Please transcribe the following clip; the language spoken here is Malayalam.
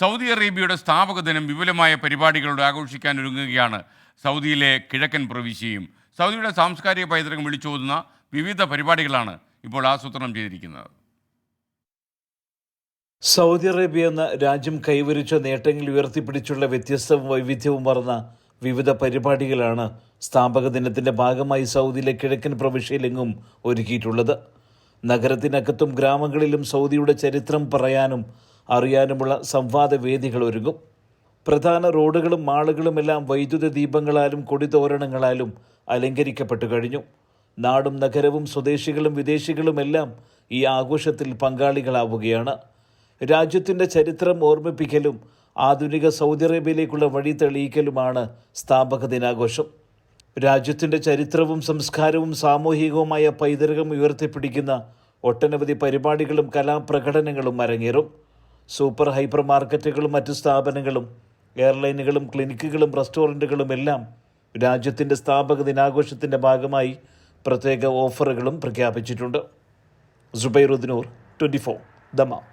സൗദി അറേബ്യയുടെ സ്ഥാപക ദിനം വിപുലമായ പരിപാടികളോട് ആഘോഷിക്കാൻ ഒരുങ്ങുകയാണ് സൗദിയിലെ കിഴക്കൻ പ്രവിശ്യയും. സൗദിയുടെ സാംസ്കാരിക പൈതൃകം വിളിച്ചോതുന്ന വിവിധ പരിപാടികളാണ് ഇപ്പോൾ ആസൂത്രണം ചെയ്തിരിക്കുന്നത്. സൗദി അറേബ്യ എന്ന രാജ്യം കൈവരിച്ച നേട്ടങ്ങൾ ഉയർത്തിപ്പിടിച്ചുള്ള വ്യത്യസ്തവും വൈവിധ്യവും മറന്ന വിവിധ പരിപാടികളാണ് സ്ഥാപക ദിനത്തിന്റെ ഭാഗമായി സൗദിയിലെ കിഴക്കൻ പ്രവിശ്യയിലെങ്ങും ഒരുക്കിയിട്ടുള്ളത്. നഗരത്തിനകത്തും ഗ്രാമങ്ങളിലും സൗദിയുടെ ചരിത്രം പറയാനും അറിയാനുമുള്ള സംവാദ വേദികൾ ഒരുങ്ങും. പ്രധാന റോഡുകളും മാളുകളുമെല്ലാം വൈദ്യുത ദീപങ്ങളാലും കൊടിതോരണങ്ങളാലും അലങ്കരിക്കപ്പെട്ടു കഴിഞ്ഞു. നാടും നഗരവും സ്വദേശികളും വിദേശികളുമെല്ലാം ഈ ആഘോഷത്തിൽ പങ്കാളികളാവുകയാണ്. രാജ്യത്തിന്റെ ചരിത്രം ഓർമ്മിപ്പിക്കലും ആധുനിക സൗദി അറേബ്യയിലേക്കുള്ള വഴി തെളിയിക്കലുമാണ് സ്ഥാപക ദിനാഘോഷം. രാജ്യത്തിന്റെ ചരിത്രവും സംസ്കാരവും സാമൂഹികവുമായ പൈതൃകം ഉയർത്തിപ്പിടിക്കുന്ന ഒട്ടനവധി പരിപാടികളും കലാപ്രകടനങ്ങളും അരങ്ങേറും. സൂപ്പർ ഹൈപ്പർ മാർക്കറ്റുകളും മറ്റു സ്ഥാപനങ്ങളും എയർലൈനുകളും ക്ലിനിക്കുകളും റെസ്റ്റോറന്റുകളും എല്ലാം രാജ്യത്തിന്റെ സ്ഥാപക ദിനാഘോഷത്തിന്റെ ഭാഗമായി പ്രത്യേക ഓഫറുകളും പ്രഖ്യാപിച്ചിട്ടുണ്ട്. സുബൈറുദ്ദീനൂർ ട്വന്റി ഫോർ ദമാം.